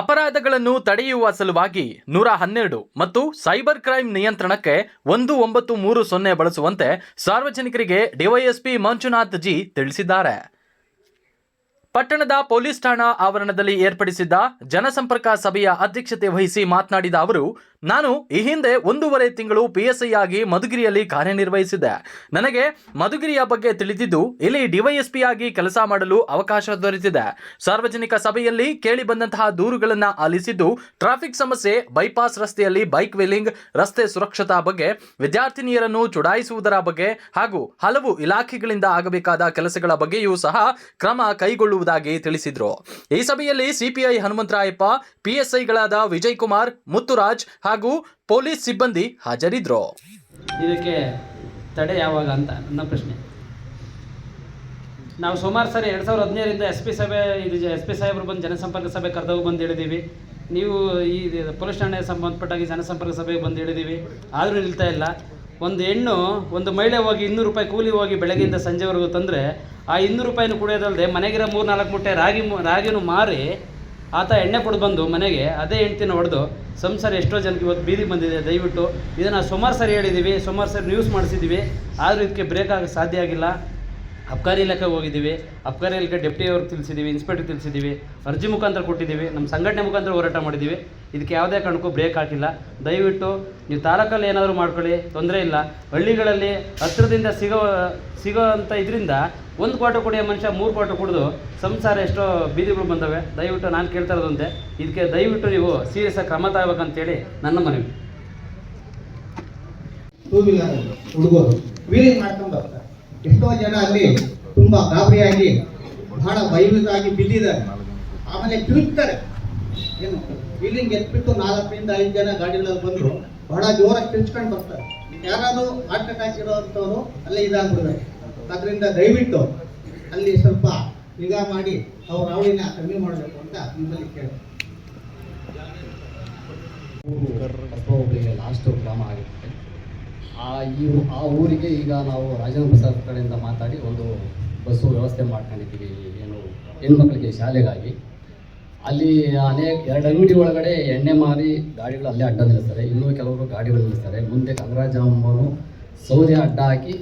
ಅಪರಾಧಗಳನ್ನು ತಡೆಯುವ ಸಲುವಾಗಿ ನೂರ ಹನ್ನೆರಡು ಮತ್ತು ಸೈಬರ್ ಕ್ರೈಂ ನಿಯಂತ್ರಣಕ್ಕೆ ಒಂದು ಒಂಬತ್ತು ಮೂರು ಸೊನ್ನೆ ಬಳಸುವಂತೆ ಸಾರ್ವಜನಿಕರಿಗೆ ಡಿವೈಎಸ್ಪಿ ಮಂಜುನಾಥ್ ಜಿ ತಿಳಿಸಿದ್ದಾರೆ. ಪಟ್ಟಣದ ಪೊಲೀಸ್ ಠಾಣಾ ಆವರಣದಲ್ಲಿ ಏರ್ಪಡಿಸಿದ್ದ ಜನಸಂಪರ್ಕ ಸಭೆಯ ಅಧ್ಯಕ್ಷತೆ ವಹಿಸಿ ಮಾತನಾಡಿದ ಅವರು ನಾನು ಈ ಹಿಂದೆ ಒಂದೂವರೆ ತಿಂಗಳು ಪಿಎಸ್ಐ ಆಗಿ ಮಧುಗಿರಿಯಲ್ಲಿ ಕಾರ್ಯನಿರ್ವಹಿಸಿದ್ದೆ. ನನಗೆ ಮಧುಗಿರಿಯ ಬಗ್ಗೆ ತಿಳಿದಿದ್ದು ಇಲ್ಲಿ ಡಿವೈಎಸ್ಪಿ ಆಗಿ ಕೆಲಸ ಮಾಡಲು ಅವಕಾಶ ದೊರೆತಿದೆ. ಸಾರ್ವಜನಿಕ ಸಭೆಯಲ್ಲಿ ಕೇಳಿ ಬಂದಂತಹ ದೂರುಗಳನ್ನು ಆಲಿಸಿದ್ದು ಟ್ರಾಫಿಕ್ ಸಮಸ್ಯೆ, ಬೈಪಾಸ್ ರಸ್ತೆಯಲ್ಲಿ ಬೈಕ್ ವೀಲಿಂಗ್ ರಸ್ತೆ ಸುರಕ್ಷತಾ ಬಗ್ಗೆ, ವಿದ್ಯಾರ್ಥಿನಿಯರನ್ನು ಚುಡಾಯಿಸುವುದರ ಬಗ್ಗೆ ಹಾಗೂ ಹಲವು ಇಲಾಖೆಗಳಿಂದ ಆಗಬೇಕಾದ ಕೆಲಸಗಳ ಬಗ್ಗೆಯೂ ಸಹ ಕ್ರಮ ಕೈಗೊಳ್ಳುವುದಾಗಿ ತಿಳಿಸಿದರು. ಈ ಸಭೆಯಲ್ಲಿ ಸಿಪಿಐ ಹನುಮಂತರಾಯಪ್ಪ ಪಿಎಸ್ಐಗಳಾದ ವಿಜಯ್ ಕುಮಾರ್, ಮುತ್ತುರಾಜ್ ಹಾಗೂ ಪೊಲೀಸ್ ಸಿಬ್ಬಂದಿ ಹಾಜರಿದ್ರು. ಇದಕ್ಕೆ ತಡೆ ಯಾವಾಗ ಅಂತ ನನ್ನ ಪ್ರಶ್ನೆ. ನಾವು ಸುಮಾರು ಸರಿ ಎರಡು ಸಾವಿರದ ಹದಿನೈದರಿಂದ ಎಸ್ ಪಿ ಸಭೆ, ಇದು ಎಸ್ ಪಿ ಸಾಹೇಬರು ಬಂದು ಜನಸಂಪರ್ಕ ಸಭೆ ಕರೆದವು ಬಂದು ಹೇಳಿದ್ದೀವಿ. ನೀವು ಈ ಪೊಲೀಸ್ ಠಾಣೆ ಸಂಬಂಧಪಟ್ಟಾಗಿ ಜನಸಂಪರ್ಕ ಸಭೆಗೆ ಬಂದು ಹೇಳಿದ್ದೀವಿ. ಆದರೂ ನಿಲ್ತಾ ಇಲ್ಲ. ಒಂದು ಹೆಣ್ಣು ಒಂದು ಮಹಿಳೆ ಹೋಗಿ ಇನ್ನೂರು ರೂಪಾಯಿ ಕೂಲಿ ಹೋಗಿ ಬೆಳಗ್ಗೆಯಿಂದ ಸಂಜೆವರೆಗೂ ತಂದರೆ ಆ ಇನ್ನೂರು ರೂಪಾಯಿನ ಕುಡಿಯೋದಲ್ಲದೆ ಮನೆಗಿರೋ ಮೂರು ನಾಲ್ಕು ಮೂಟೆ ರಾಗಿ ರಾಗಿನೂ ಮಾರಿ ಆತ ಎಣ್ಣೆ ಕೊಡು ಬಂದು ಮನೆಗೆ ಅದೇ ಹೆಂಡ್ತಿನ ಹೊಡೆದು ಸಂಸಾರ ಎಷ್ಟೋ ಜನಕ್ಕೆ ಇವತ್ತು ಬೀದಿ ಬಂದಿದೆ, ದಯವಿಟ್ಟು ಇದನ್ನು ಸುಮಾರು ಸರಿ ಹೇಳಿದ್ದೀವಿ ಸುಮಾರು ಸರಿ ನ್ಯೂಸ್ ಮಾಡಿಸಿದ್ದೀವಿ ಆದರೂ ಇದಕ್ಕೆ ಬ್ರೇಕ್ ಆಗೋಕ್ಕೆ ಸಾಧ್ಯ ಆಗಿಲ್ಲ. ಅಬ್ಕಾರಿ ಇಲಾಖೆಗೆ ಹೋಗಿದ್ದೀವಿ ಅಬ್ಕಾರಿ ಇಲಾಖೆ ಡೆಪ್ಟಿ ಅವ್ರಿಗೆ ತಿಳಿಸಿದ್ದೀವಿ ಇನ್ಸ್ಪೆಕ್ಟರ್ ತಿಳಿಸಿದ್ದೀವಿ ಅರ್ಜಿ ಮುಖಾಂತರ ಕೊಟ್ಟಿದ್ದೀವಿ ನಮ್ಮ ಸಂಘಟನೆ ಮುಖಾಂತರ ಹೋರಾಟ ಮಾಡಿದ್ದೀವಿ ಇದಕ್ಕೆ ಯಾವುದೇ ಕಾರಣಕ್ಕೂ ಬ್ರೇಕ್ ಹಾಕಿಲ್ಲ. ದಯವಿಟ್ಟು ನೀವು ತಾಲೂಕಲ್ಲಿ ಏನಾದರೂ ಮಾಡ್ಕೊಳ್ಳಿ, ತೊಂದರೆ ಇಲ್ಲ. ಹಳ್ಳಿಗಳಲ್ಲಿ ಹತ್ತಿರದಿಂದ ಸಿಗೋ ಸಿಗೋ ಅಂತ ಇದರಿಂದ ಒಂದು ಕೋಟು ಕುಡಿಯೋ ಮನುಷ್ಯ, ಮೂರು ಕೋಟು ಕುಡಿದು ಸಂಸಾರ ಎಷ್ಟೋ ಬೀದಿಗಳು ಬಂದವೆ. ದಯವಿಟ್ಟು ನಾನು ಕೇಳ್ತಾ ಇರೋದಂತೆ, ಇದಕ್ಕೆ ದಯವಿಟ್ಟು ನೀವು ಸೀರಿಯಸ್ ಆಗಿ ಕ್ರಮ ತಗೋಬೇಕಂತೇಳಿ ನನ್ನ ಮನವಿ. ಹುಡುಗರು. ಮಾಡ್ಕೊಂಡು ಎಷ್ಟೋ ಜನ ಅಲ್ಲಿ ತುಂಬಾ ಗಾಬರಿಯಾಗಿ, ಬಹಳ ಭಯಭೀತರಾಗಿ ಬಿದ್ದಿದ್ದಾರೆ. ಆಮೇಲೆ ತಿರುಗ್ತಾರೆ. ಏನು? ವೀಲಿಂಗ್ ಎತ್ಬಿಟ್ಟು ನಾಲ್ಕರಿಂದ ಐದು ಜನ ಗಾಡಿಗಳಲ್ಲಿ ಬಂದ್ರು. ಬಹಳ ಜೋರಾಗಿ ತಿರ್ಚ್ಕೊಂಡು ಬರ್ತಾರೆ. ಯಾರಾದ್ರೂ ಹಾರ್ಟ್ ಅಟ್ಯಾಕ್ ಇರೋಂಥವ್ರು ಅಲ್ಲೇ ಇದಾಗ್ಬಿಡ್ಬೇಕು. ಅದರಿಂದ ದಯವಿಟ್ಟು ಅಲ್ಲಿ ಸ್ವಲ್ಪ ನಿಗಾ ಮಾಡಿ ಅವ್ರ ಅವಳಿನ ಕಮ್ಮಿ ಮಾಡಬೇಕು ಅಂತ ನಿಮ್ಮಲ್ಲಿ ಕೇಳಿ ಲಾಸ್ಟ್ ಗ್ರಾಮ ಆಗಿರುತ್ತೆ. ಆ ಈ ಆ ಊರಿಗೆ ಈಗ ನಾವು ರಾಜೇಂದ್ರ ಪ್ರಸಾದ್ ಕಡೆಯಿಂದ ಮಾತಾಡಿ ಒಂದು ಬಸ್ಸು ವ್ಯವಸ್ಥೆ ಮಾಡ್ಕೊಂಡಿದ್ದೀವಿ. ಏನು ಹೆಣ್ಮಕ್ಳಿಗೆ ಶಾಲೆಗಾಗಿ. ಅಲ್ಲಿ ಅನೇಕ ಎರಡು ಅಂಗಡಿ ಒಳಗಡೆ ಎಣ್ಣೆ ಮಾರಿ ಗಾಡಿಗಳು ಅಲ್ಲೇ ಅಡ್ಡ ನಿಲ್ಲಿಸ್ತಾರೆ. ಇನ್ನೂ ಕೆಲವರು ಗಾಡಿಗಳು ನಿಲ್ಲಿಸ್ತಾರೆ. ಮುಂದೆ ಕಂಗರಾಜಮ್ಮನು ಸೌದೆ ಅಡ್ಡ ಹಾಕಿ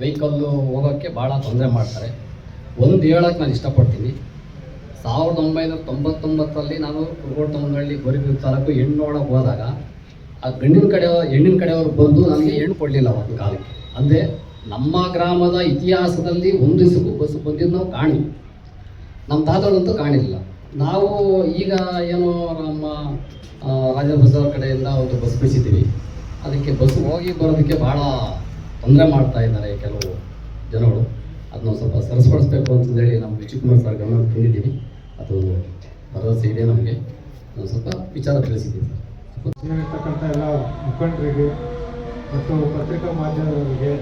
ವೆಹಿಕಲ್ಲು ಹೋಗೋಕ್ಕೆ ಭಾಳ ತೊಂದರೆ ಮಾಡ್ತಾರೆ. ಒಂದು ಹೇಳೋಕ್ಕೆ ನಾನು ಇಷ್ಟಪಡ್ತೀನಿ. ಸಾವಿರದ ಒಂಬೈನೂರ ತೊಂಬತ್ತೊಂಬತ್ತರಲ್ಲಿ ನಾನು ಕುರುಗೋಡ್ತಮ್ಮನಹಳ್ಳಿ ಗೋರಿಬಿ ತಾಲೂಕು ಹೆಣ್ಣು ನೋಡೋಕೆ ಹೋದಾಗ, ಆ ಗಂಡಿನ ಕಡೆ, ಹೆಣ್ಣಿನ ಕಡೆಯವರು ಬಂದು ನನಗೆ ಹೆಣ್ಣು ಕೊಡಲಿಲ್ಲ ಒಂದು ಕಾಲಕ್ಕೆ. ಅಂದರೆ ನಮ್ಮ ಗ್ರಾಮದ ಇತಿಹಾಸದಲ್ಲಿ ಒಂದು ದಿವಸಕ್ಕೂ ಬಸ್ಸು ಬಂದಿದ್ದು ನಾವು ಕಾಣಿ. ನಮ್ಮ ತಾತಗಳಂತೂ ಕಾಣಿಲ್ಲ. ನಾವು ಈಗ ಏನು ನಮ್ಮ ರಾಜ ಪ್ರಸಾದ್ ಕಡೆಯಿಂದ ಒಂದು ಬಸ್ ಬಿಡಿಸಿದ್ದೀವಿ. ಅದಕ್ಕೆ ಬಸ್ ಹೋಗಿ ಬರೋದಕ್ಕೆ ಭಾಳ ತೊಂದರೆ ಮಾಡ್ತಾ ಇದ್ದಾರೆ ಕೆಲವು ಜನಗಳು. ಅದನ್ನ ಸ್ವಲ್ಪ ಸರಿಸ್ಪಡಿಸ್ಬೇಕು ಅಂತಂದೇಳಿ ನಮ್ಮ ವಿಜಯಕುಮಾರ್ ಸರ್ ಗಮನ ತಂದಿದ್ದೀವಿ. ಅದು ಭರವಸೆ ಇದೆ ನಮಗೆ. ಸ್ವಲ್ಪ ವಿಚಾರ ತಿಳಿಸಿದ್ದೀವಿ ಇರ್ತಕ್ಕಂಥ ಎಲ್ಲ ಮುಖಂಡರಿಗೆ ಮತ್ತು ಪತ್ರಿಕಾ ಮಾಧ್ಯಮದವರಿಗೆ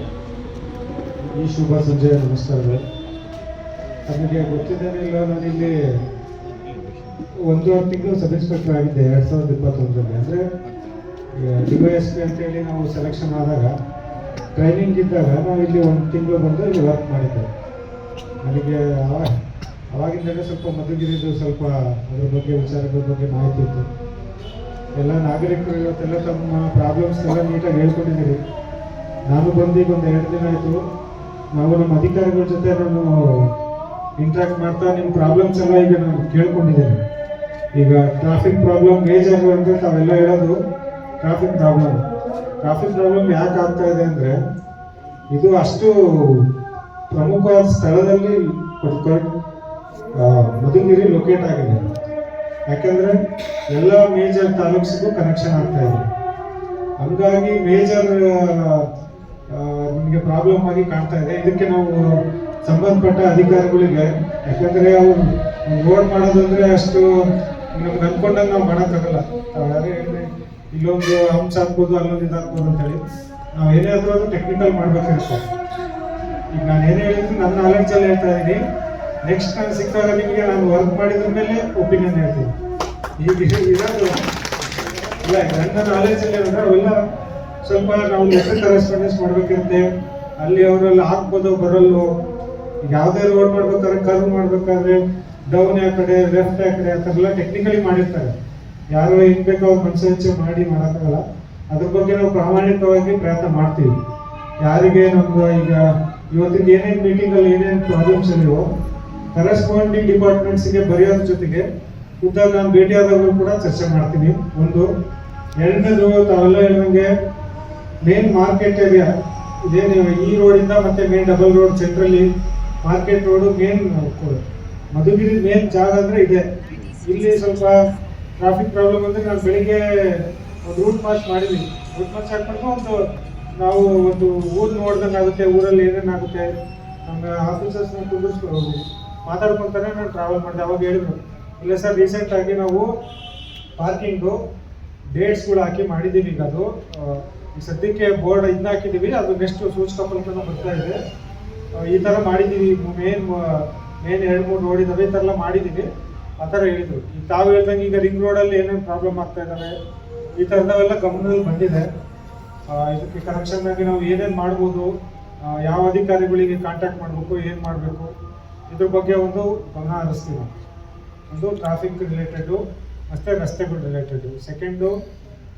ಈ ಶುಭ ಸಂಜೆ ನಮಸ್ಕಾರಗಳು ನನಗೆ ಗೊತ್ತಿದ್ದೇನಿಲ್ಲ ನಾನಿಲ್ಲಿ ಒಂದೂವರೆ ತಿಂಗಳು ಸಬ್ ಇನ್ಸ್ಪೆಕ್ಟರ್ ಆಗಿದ್ದೆ, ಎರಡು ಸಾವಿರದ ಇಪ್ಪತ್ತೊಂದರಲ್ಲಿ. ಅಂದರೆ, ಡಿ ವೈ ಎಸ್ ಪಿ ಅಂತೇಳಿ ನಾವು ಸೆಲೆಕ್ಷನ್ ಆದಾಗ ಟ್ರೈನಿಂಗ್ ಇದ್ದಾಗ ನಾವು ಇಲ್ಲಿ ಒಂದು ತಿಂಗಳು ಬಂದು ಇಲ್ಲಿ ವರ್ಕ್ ಮಾಡಿದ್ದೆ. ನನಗೆ ಅವಾಗ ಅವಾಗಿಂದಲೇ ಸ್ವಲ್ಪ ಮಧುಗಿರಿದು ಸ್ವಲ್ಪ ಅದ್ರ ಬಗ್ಗೆ ವಿಚಾರಗಳ ಬಗ್ಗೆ ಮಾಹಿತಿ ಇತ್ತು. ಎಲ್ಲ ನಾಗರಿಕರು ಇವತ್ತೆಲ್ಲ ತಮ್ಮ ಪ್ರಾಬ್ಲಮ್ಸ್ ಎಲ್ಲ ನೀಟಾಗಿ ಹೇಳ್ಕೊಂಡಿದ್ದೀರಿ. ನಾನು ಬಂದು ಈಗ ಒಂದು ಎರಡು ದಿನ ಆಯಿತು. ನಾವು ನಮ್ಮ ಅಧಿಕಾರಿಗಳ ಜೊತೆ ನಾನು ಇಂಟ್ರಾಕ್ಟ್ ಮಾಡ್ತಾ ನಿಮ್ಮ ಪ್ರಾಬ್ಲಮ್ಸ್ ಎಲ್ಲ ಈಗ ನಾನು ಕೇಳ್ಕೊಂಡಿದ್ದೇನೆ. ಈಗ ಟ್ರಾಫಿಕ್ ಪ್ರಾಬ್ಲಮ್ ಮೇಜರ್ ಅಂದರೆ ತಾವೆಲ್ಲ ಹೇಳೋದು ಟ್ರಾಫಿಕ್ ಪ್ರಾಬ್ಲಮ್ ಟ್ರಾಫಿಕ್ ಪ್ರಾಬ್ಲಮ್ ಯಾಕೆ ಆಗ್ತಾ ಇದೆ ಅಂದರೆ ಇದು ಅಷ್ಟು ಪ್ರಮುಖವಾದ ಸ್ಥಳದಲ್ಲಿ ಮಧುಗಿರಿ ಲೊಕೇಟ್ ಆಗಿದೆ. ಯಾಕಂದ್ರೆ ಎಲ್ಲ ಮೇಜರ್ ತಾಲೂಕ್ಸಿಗೂ ಕನೆಕ್ಷನ್ ಆಗ್ತಾ ಇದೆ. ಹಂಗಾಗಿ ಮೇಜರ್ ನಿಮಗೆ ಪ್ರಾಬ್ಲಮ್ ಆಗಿ ಕಾಣ್ತಾ ಇದೆ. ಇದಕ್ಕೆ ನಾವು ಸಂಬಂಧಪಟ್ಟ ಅಧಿಕಾರಿಗಳಿಗೆ, ಯಾಕಂದ್ರೆ ಅವು ರೋಡ್ ಮಾಡೋದಂದ್ರೆ ಅಷ್ಟು ನಮ್ಗೆ ಅನ್ಕೊಂಡಂಗೆ ನಾವು ಮಾಡೋಕ್ಕಾಗಲ್ಲ. ಇಲ್ಲೊಂದು ಅಂಶ ಹಾಕ್ಬೋದು ಅಲ್ಲೊಂದು ಇದು ಅಂತ ಅಂತೇಳಿ. ನಾವು ಏನೇ ಆದ್ರೂ ಅದು ಟೆಕ್ನಿಕಲ್ ಮಾಡ್ಬೇಕಾಗುತ್ತೆ. ಈಗ ನಾನು ಏನೇ ಹೇಳಿದ್ರು ನನ್ನ ನಾಲೆಡ್ಜಲ್ಲಿ ಹೇಳ್ತಾ ಇದ್ದೀನಿ ನೆಕ್ಸ್ಟ್ ನಾನು ಸಿಕ್ಕಾಗ ನಿಮಗೆ ನಾನು ವರ್ಕ್ ಮಾಡಿದ್ರ ಮೇಲೆ ಒಪಿನಿಯನ್ ಹೇಳ್ತೀನಿ. ಈಗ ಇರೋದು ಇಲ್ಲ ನನ್ನ ನಾಲೆಡ್ಜಲ್ಲಿ ಏನಂದ್ರೆ ಅವೆಲ್ಲ ಸ್ವಲ್ಪ ನಾವು ಲೆಟರ್ ಕರೆಸ್ಪಾಂಡೆನ್ಸ್ ಮಾಡ್ಬೇಕಿರುತ್ತೆ ಅಲ್ಲಿ ಅವರೆಲ್ಲ ಹಾಕ್ಬೋದು ಬರಲ್ವೋ? ಈಗ ಯಾವುದೇ ರೋಡ್ ಮಾಡ್ಬೇಕಾದ್ರೆ ಕರ್ವ್ ಮಾಡ್ಬೇಕಾದ್ರೆ ಡೌನ್ ಯಾವ ಕಡೆ ಲೆಫ್ಟ್ ಯಾವ ಕಡೆ ಆ ಥರ ಎಲ್ಲ ಟೆಕ್ನಿಕಲಿ ಮಾಡಿರ್ತಾರೆ. ಯಾರು ಹೆಂಗ್ ಬೇಕೋ ಅವ್ರ ಮನಸ್ಸು ಮಾಡಿ ಮಾಡೋಕ್ಕಾಗಲ್ಲ. ಅದ್ರ ಬಗ್ಗೆ ನಾವು ಪ್ರಾಮಾಣಿಕವಾಗಿ ಪ್ರಯತ್ನ ಮಾಡ್ತೀವಿ. ಯಾರಿಗೆ ನಮ್ದು ಈಗ ಇವತ್ತಿನ ಏನೇನು ಮೀಟಿಂಗಲ್ಲಿ ಏನೇನು ಪ್ರಾಬ್ಲಮ್ಸ್ ಇದೆಯೋ ಕರೆಸ್ಪಾಂಡಿಂಗ್ ಡಿಪಾರ್ಟ್ಮೆಂಟ್ಸ್ಗೆ ಬರೆಯೋದ್ರ ಜೊತೆಗೆ ಖುದ್ದಾಗಿ ನಾನು ಭೇಟಿಯಾದಾಗಲೂ ಕೂಡ ಚರ್ಚೆ ಮಾಡ್ತೀನಿ. ಒಂದು, ಎರಡನೇದು ತಾವೆಲ್ಲ ಹೇಳಂಗೆ ಮೇನ್ ಮಾರ್ಕೆಟ್ ಏರಿಯಾ ಇದೇನು ಈ ರೋಡಿಂದ ಮತ್ತೆ ಮೇನ್ ಡಬಲ್ ರೋಡ್ ಸೆಂಟ್ರಲ್ಲಿ market road main Madhugiri main ಜಾಗ ಅಂದರೆ ಇದೆ. ಇಲ್ಲಿ ಸ್ವಲ್ಪ ಟ್ರಾಫಿಕ್ ಪ್ರಾಬ್ಲಮ್ ಅಂದ್ರೆ ನಾನು ಬೆಳಿಗ್ಗೆ ಒಂದು ರೂಟ್ ಮಾರ್ಚ್ ಮಾಡಿದ್ದೀನಿ ರೂಟ್ ಮಾರ್ಚ್ ಹಾಕೊಂಡು ಒಂದು ನಾವು ಒಂದು ಊರು ನೋಡ್ದಂಗೆ ಆಗುತ್ತೆ ಊರಲ್ಲಿ ಏನೇನಾಗುತ್ತೆ ನಮ್ಮ ಆಫೀಸರ್ಸ್ ಕುಂದಿಸ್ಕೊಂಡು ಮಾತಾಡ್ಕೊಂತಾನೆ ನಾನು ಟ್ರಾವೆಲ್ ಮಾಡಿದೆ, ಅವಾಗ ಹೇಳಿದ್ರು. ಇಲ್ಲ ಸರ್ ರೀಸೆಂಟ್ ಆಗಿ ನಾವು ಪಾರ್ಕಿಂಗು ಡೇಟ್ಸ್ಗಳು ಹಾಕಿ ಮಾಡಿದ್ದೀವಿ ಈಗ ಅದು. ಸದ್ಯಕ್ಕೆ ಬೋರ್ಡ್ ಇದನ್ನ ಹಾಕಿದ್ದೀವಿ, ಅದು ನೆಕ್ಸ್ಟ್ ಸೂಚಕ ಫಲಕನ ಬರ್ತಾ ಇದೆ. ಈ ಥರ ಮಾಡಿದ್ದೀವಿ. ಮೇನ್ ಮೇನ್ ಎರಡು ಮೂರು ರೋಡ್ ಈ ಥರ ಎಲ್ಲ ಮಾಡಿದ್ದೀವಿ. ಆ ಥರ ಹೇಳಿದರು. ಈಗ ತಾವು ಹೇಳ್ದಂಗೆ ಈಗ ರಿಂಗ್ ರೋಡಲ್ಲಿ ಏನೇನು ಪ್ರಾಬ್ಲಮ್ ಆಗ್ತಾ ಇದ್ದಾವೆ ಈ ಥರದವೆಲ್ಲ ಗಮನದಲ್ಲಿ ಬಂದಿದೆ. ಇದಕ್ಕೆ ಕರೆಕ್ಷನ್ ಆಗಿ ನಾವು ಏನೇನು ಮಾಡ್ಬೋದು ಯಾವ ಅಧಿಕಾರಿಗಳಿಗೆ ಕಾಂಟ್ಯಾಕ್ಟ್ ಮಾಡಬೇಕು, ಏನು ಮಾಡಬೇಕು, ಇದ್ರ ಬಗ್ಗೆ ಒಂದು ಗಮನ ಹರಿಸ್ತೀವಿ. ಒಂದು ಟ್ರಾಫಿಕ್ ರಿಲೇಟೆಡು ಮತ್ತೆ ರಸ್ತೆಗಳು ರಿಲೇಟೆಡು ಸೆಕೆಂಡು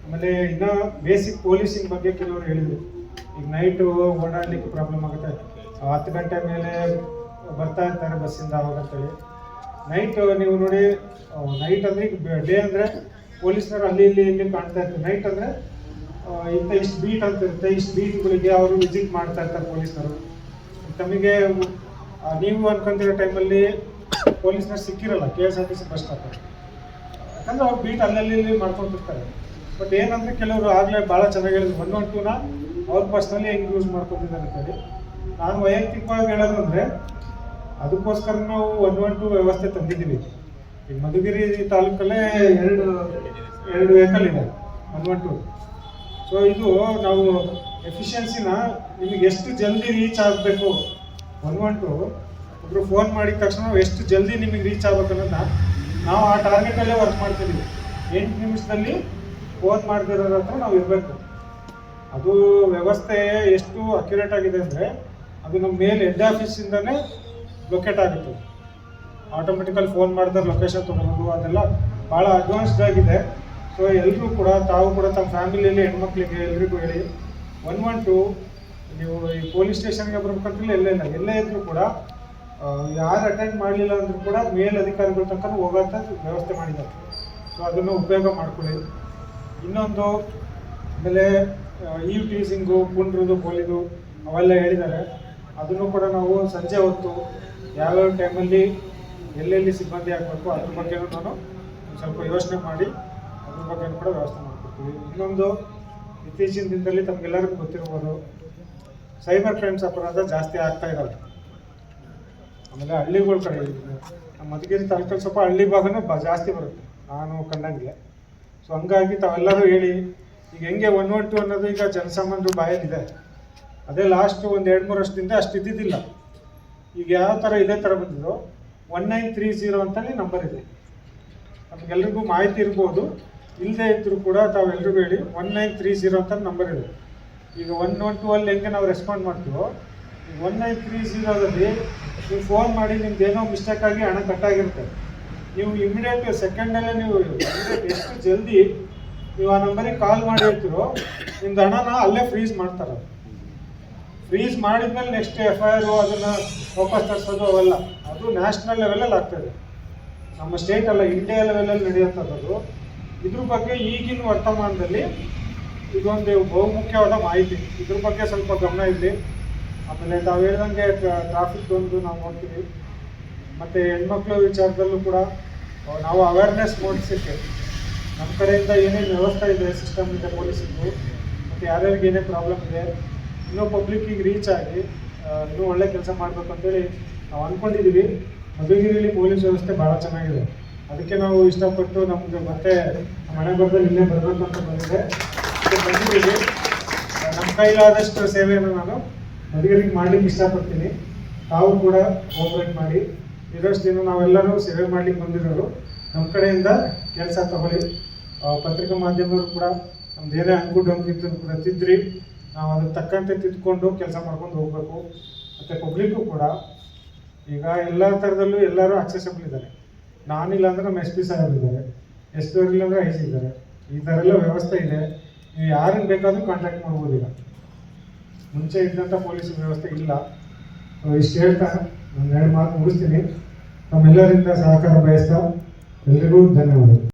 ಆಮೇಲೆ ಇನ್ನು ಬೇಸಿಕ್ ಪೊಲೀಸಿಂಗ್ ಬಗ್ಗೆ ಕೆಲವರು ಹೇಳಿದರು. ಈಗ ನೈಟು ಓಡಾಡ್ಲಿಕ್ಕೆ ಪ್ರಾಬ್ಲಮ್ ಆಗುತ್ತೆ. ಹತ್ತು ಗಂಟೆ ಮೇಲೆ ಬರ್ತಾ ಇರ್ತಾರೆ ಬಸ್ಸಿಂದ ಅವಾಗ ಅಂತೇಳಿ. ನೈಟ್ ನೀವು ನೋಡಿ ನೈಟ್ ಅಂದರೆ ಡೇ ಅಂದರೆ ಪೊಲೀಸ್ನವರು ಅಲ್ಲಿ ಇಲ್ಲಿ ಇಲ್ಲಿ ಕಾಣ್ತಾ ಇರ್ತಾರೆ. ನೈಟ್ ಅಂದರೆ ಇಂಥ ಇಷ್ಟು ಬೀಟ್ ಅಂತ ಇರುತ್ತೆ. ಇಷ್ಟು ಬೀಟ್ಗಳಿಗೆ ಅವರು ವಿಸಿಟ್ ಮಾಡ್ತಾ ಇರ್ತಾರೆ ಪೊಲೀಸ್ನವರು. ತಮಗೆ ನೀವು ಅನ್ಕೊಂತಿರೋ ಟೈಮಲ್ಲಿ ಪೊಲೀಸ್ನವ್ರು ಸಿಕ್ಕಿರಲ್ಲ K S R T C bus stop ಯಾಕಂದ್ರೆ ಅವ್ರು ಬೀಟ್ ಅಲ್ಲಲ್ಲಿ ಇಲ್ಲಿ ಮಾಡ್ಕೊಂತಿರ್ತಾರೆ ಬಟ್ ಏನಂದ್ರೆ ಕೆಲವರು ಆಗಲೇ ಭಾಳ ಚೆನ್ನಾಗಿ ಹೇಳಿದ್ರು. ಒನ್ ಒನ್ ಟೂನ ಅವ್ರ ಪರ್ಸ್ನಲ್ಲಿ ಹೆಂಗೆ ಯೂಸ್ ಮಾಡ್ಕೊತಿದ್ದಾರೆ ಅಂತೇಳಿ. ನಾನು ವೈಯಕ್ತಿಕವಾಗಿ ಹೇಳೋದು ಅಂದರೆ ಅದಕ್ಕೋಸ್ಕರ ನಾವು ಒನ್ ಒನ್ ಟೂ ವ್ಯವಸ್ಥೆ ತಂದಿದ್ದೀವಿ. ಈ ಮಧುಗಿರಿ ತಾಲೂಕಲ್ಲೇ ಎರಡು ಎರಡು ವೆಹಿಕಲ್ ಇದೆ ಒನ್ ಒನ್ ಟು ಸೊ ಇದು ನಾವು ಎಫಿಷಿಯನ್ಸಿನ ನಿಮಗೆ ಎಷ್ಟು ಜಲ್ದಿ ರೀಚ್ ಆಗಬೇಕು? ಒನ್ ಒನ್ ಟು ಒಬ್ಬರು ಫೋನ್ ಮಾಡಿದ ತಕ್ಷಣ ಎಷ್ಟು ಜಲ್ದಿ ನಿಮಗೆ ರೀಚ್ ಆಗ್ಬೇಕು ಅನ್ನೋದನ್ನ ನಾವು ಆ ಟಾರ್ಗೆಟಲ್ಲೇ ವರ್ಕ್ ಮಾಡ್ತಿದ್ದೀವಿ ಎಂಟು ನಿಮಿಷದಲ್ಲಿ ಫೋನ್ ಮಾಡ್ತಿರೋದ್ರ ಹತ್ರ ನಾವು ಇರಬೇಕು. ಅದು ವ್ಯವಸ್ಥೆ ಎಷ್ಟು ಅಕ್ಯುರೇಟ್ ಆಗಿದೆ ಅಂದರೆ, ಅದು ನಮ್ಮ ಮೇಲೆ ಹೆಡ್ ಆಫೀಸಿಂದನೇ ಲೊಕೇಟ್ ಆಗುತ್ತೆ. ಆಟೋಮೆಟಿಕಲ್ಲಿ ಫೋನ್ ಮಾಡಿದ್ರೆ ಲೊಕೇಶನ್ ತೊಗೊಳೋದು ಅದೆಲ್ಲ ಭಾಳ ಅಡ್ವಾನ್ಸ್ಡ್ ಆಗಿದೆ. ಸೊ ಎಲ್ಲರೂ ಕೂಡ, ತಾವು ಕೂಡ ತಮ್ಮ ಫ್ಯಾಮಿಲಿಯಲ್ಲಿ ಹೆಣ್ಮಕ್ಳಿಗೆ ಎಲ್ರಿಗೂ ಹೇಳಿ ಒನ್ ಒನ್ ಟು ನೀವು ಈ ಪೊಲೀಸ್ ಸ್ಟೇಷನ್ಗೆ ಬರ್ಬೇಕಂತಲೇ ಎಲ್ಲೇ ಇಲ್ಲ. ಎಲ್ಲೇ ಇದ್ದರೂ ಕೂಡ ಯಾರು ಅಟೆಂಡ್ ಮಾಡಲಿಲ್ಲ ಅಂದ್ರೂ ಕೂಡ, ಮೇಲ್ ಅಧಿಕಾರಿಗಳ ತನಕ ಹೋಗೋಂಥ ವ್ಯವಸ್ಥೆ ಮಾಡಿದ್ದಾರೆ. ಸೊ ಅದನ್ನು ಉಪಯೋಗ ಮಾಡ್ಕೊಳ್ಳಿ. ಇನ್ನೊಂದು, ಆಮೇಲೆ ಯು ಟೀಸಿಂಗು ಪುಂಡ್ರದು ಪೋಲಿದು ಅವೆಲ್ಲ ಹೇಳಿದ್ದಾರೆ. ಅದನ್ನು ಕೂಡ ನಾವು ಸಂಜೆ ಹೊತ್ತು ಯಾವ್ಯಾವ ಟೈಮಲ್ಲಿ ಎಲ್ಲೆಲ್ಲಿ ಸಿಬ್ಬಂದಿ ಆಗಬೇಕು, ಅದ್ರ ಬಗ್ಗೆನೂ ನಾನು ಸ್ವಲ್ಪ ಯೋಚನೆ ಮಾಡಿ, ಅದ್ರ ಬಗ್ಗೆನೂ ಕೂಡ ವ್ಯವಸ್ಥೆ ಮಾಡ್ಕೊಡ್ತೀವಿ. ಇನ್ನೊಂದು, ಇತ್ತೀಚಿನ ದಿನದಲ್ಲಿ ತಮಗೆಲ್ಲರಿಗೂ ಗೊತ್ತಿರ್ಬೋದು, ಸೈಬರ್ ಕ್ರೈಮ್ಸ್ ಅಪರಾಧ ಜಾಸ್ತಿ ಆಗ್ತಾ ಇದ್ದಾವೆ ಆಮೇಲೆ ಹಳ್ಳಿಗಳ ಕಡೆ ನಮ್ಮ ಮಧುಗಿರಿ ತಾಲೂಕಲ್ಲಿ ಸ್ವಲ್ಪ ಹಳ್ಳಿ ಭಾಗನೇ ಬ ಜಾಸ್ತಿ ಬರುತ್ತೆ, ನಾನು ಕಂಡಂಗೆ. ಸೊ ಹಂಗಾಗಿ ತಾವೆಲ್ಲರೂ ಹೇಳಿ, ಈಗ ಹೆಂಗೆ ಒನ್ ಒನ್ ಟು ಅನ್ನೋದು ಈಗ ಜನಸಾಮಾನ್ಯರು ಬಾಯಲ್ಲಿದೆ. ಅದೇ ಲಾಸ್ಟ್ ಒಂದು ಎರಡು ಮೂರು ವರ್ಷದಿಂದ ಅಷ್ಟು ಇದ್ದಿದ್ದಿಲ್ಲ. ಈಗ ಯಾವ ಥರ ಇದೇ ಥರ ಬಂದಿದ್ರು ಒನ್ ನೈನ್ ತ್ರೀ ಜೀರೋ ಅಂತಲೇ ನಂಬರ್ ಇದೆ. ನಮಗೆಲ್ರಿಗೂ ಮಾಹಿತಿ ಇರ್ಬೋದು. ಇಲ್ಲದೆ ಇದ್ದರೂ ಕೂಡ ತಾವೆಲ್ಲರಿಗೂ ಹೇಳಿ ಒನ್ ನೈನ್ ತ್ರೀ ಜೀರೋ ಅಂತ ನಂಬರ್ ಇದೆ. ಈಗ ಒನ್ ಒನ್ ಟು ಅಲ್ಲಿ ಹೆಂಗೆ ನಾವು ರೆಸ್ಪಾಂಡ್ ಮಾಡ್ತೀವೋ ಒನ್ ನೈನ್ ತ್ರೀ ಝೀರೋದಲ್ಲಿ ನೀವು ಫೋನ್ ಮಾಡಿ ನಿಮ್ದು ಏನೋ ಮಿಸ್ಟೇಕ್ ಆಗಿ ಹಣ ಕಟ್ಟಾಗಿರುತ್ತೆ ನೀವು ಇಮಿಡಿಯೇಟ್ ಸೆಕೆಂಡಲ್ಲೇ ನೀವು ಇಮಿಡಿಯೇಟ್ ಎಷ್ಟು ಜಲ್ದಿ ನೀವು ಆ ನಂಬರಿಗೆ ಕಾಲ್ ಮಾಡಿರ್ತೀರೋ ನಿಮ್ದು ಹಣನ ಅಲ್ಲೇ ಫ್ರೀಸ್ ಮಾಡ್ತಾರೆ. ಫ್ರೀಸ್ ಮಾಡಿದ್ಮೇಲೆ ನೆಕ್ಸ್ಟ್ ಎಫ್ ಐ ಆರ್ ಅದನ್ನು ವಾಪಸ್ ತರಿಸೋದು ಅವೆಲ್ಲ. ಅದು ನ್ಯಾಷನಲ್ ಲೆವೆಲಲ್ಲಿ ಆಗ್ತದೆ. ನಮ್ಮ ಸ್ಟೇಟ್ ಅಲ್ಲ ಇಂಡಿಯಾ ಲೆವೆಲಲ್ಲಿ ನಡೆಯುವಂಥದ್ದು ಇದ್ರ ಬಗ್ಗೆ ಈಗಿನ ವರ್ತಮಾನದಲ್ಲಿ ಇದೊಂದು ಬಹುಮುಖ್ಯವಾದ ಮಾಹಿತಿ. ಇದ್ರ ಬಗ್ಗೆ ಸ್ವಲ್ಪ ಗಮನ ಇರಲಿ ಆಮೇಲೆ ತಾವು ಹೇಳ್ದಂಗೆ ಟ್ರಾಫಿಕ್ ಒಂದು ನಾವು ನೋಡ್ತೀವಿ. ಮತ್ತು ಹೆಣ್ಮಕ್ಳ ವಿಚಾರದಲ್ಲೂ ಕೂಡ ನಾವು ಅವೇರ್ನೆಸ್ ಮೂಡಿಸಲಿಕ್ಕೆ ನಮ್ಮ ಕಡೆಯಿಂದ ಏನೇನು ವ್ಯವಸ್ಥೆ ಇದೆ ಸಿಸ್ಟಮ್ ಇದೆ ಪೊಲೀಸಿಂದು ಮತ್ತು ಯಾರ್ಯಾರಿಗೆ ಏನೇ ಪ್ರಾಬ್ಲಮ್ ಇದೆ ಇನ್ನೂ ಪಬ್ಲಿಕ್ಕಿಗೆ ರೀಚ್ ಆಗಿ ಇನ್ನೂ ಒಳ್ಳೆ ಕೆಲಸ ಮಾಡಬೇಕು ಅಂತೇಳಿ ನಾವು ಅಂದ್ಕೊಂಡಿದ್ದೀವಿ ಮಧುಗಿರಿಯಲ್ಲಿ ಪೊಲೀಸ್ ವ್ಯವಸ್ಥೆ ಭಾಳ ಚೆನ್ನಾಗಿದೆ. ಅದಕ್ಕೆ ನಾವು ಇಷ್ಟಪಟ್ಟು ನಮಗೆ ಮತ್ತೆ ಮನೆ ಬರ್ದಲ್ಲಿ ಇಲ್ಲೇ ಬರಬೇಕು ಅಂತ ಬಂದಿದೆ. ಬಂದಿದ್ದೀವಿ. ನಮ್ಮ ಕೈಲಾದಷ್ಟು ಸೇವೆಯನ್ನು ನಾನು ಮಧುಗಿರಿಗೆ ಮಾಡ್ಲಿಕ್ಕೆ ಇಷ್ಟಪಡ್ತೀನಿ. ತಾವು ಕೂಡ ಕೋಪರೇಟ್ ಮಾಡಿ. ಇರೋಷ್ಟು ದಿನ ನಾವೆಲ್ಲರೂ ಸೇವೆ ಮಾಡ್ಲಿಕ್ಕೆ ಬಂದಿರೋರು. ನಮ್ಮ ಕಡೆಯಿಂದ ಕೆಲಸ ತಗೊಳ್ಳಿ. ಪತ್ರಿಕಾ ಮಾಧ್ಯಮದವರು ಕೂಡ ನಮ್ದು ಏನೇ ಅಂಕು ಡೊಂಕಿತ್ತು ಕೂಡ ತಿದ್ರಿ. ನಾವು ಅದಕ್ಕೆ ತಕ್ಕಂತೆ ತಿದ್ಕೊಂಡು ಕೆಲಸ ಮಾಡ್ಕೊಂಡು ಹೋಗಬೇಕು. ಮತ್ತು ಪಬ್ಲಿಕ್ಕು ಕೂಡ ಈಗ ಎಲ್ಲ ಥರದಲ್ಲೂ ಎಲ್ಲರೂ ಅಕ್ಸೆಸಬಲ್ ಇದ್ದಾರೆ. ನಾನಿಲ್ಲ ಅಂದರೆ ನಮ್ಮ ಎಸ್ ಪಿ ಸಾಹೇಬ್ ಇದ್ದಾರೆ. ಎಸ್ ಪಿ ಇಲ್ಲ ಐ ಸಿ ಇದ್ದಾರೆ. ಈ ಥರ ಎಲ್ಲ ವ್ಯವಸ್ಥೆ ಇದೆ. ನೀವು ಯಾರನ್ನು ಬೇಕಾದರೂ ಕಾಂಟ್ಯಾಕ್ಟ್ ಮಾಡ್ಬೋದಿಲ್ಲ ಮುಂಚೆ ಇದ್ದಂಥ ಪೊಲೀಸ್ ವ್ಯವಸ್ಥೆ ಇಲ್ಲ. ಇಷ್ಟು ಹೇಳ್ತಾ ನಾನು ಎರಡು ಮಾತು ಮುಗಿಸ್ತೀನಿ. ನಮ್ಮೆಲ್ಲರಿಂದ ಸಹಕಾರ ಬಯಸ್ತಾ ಎಲ್ರಿಗೂ ಧನ್ಯವಾದಗಳು.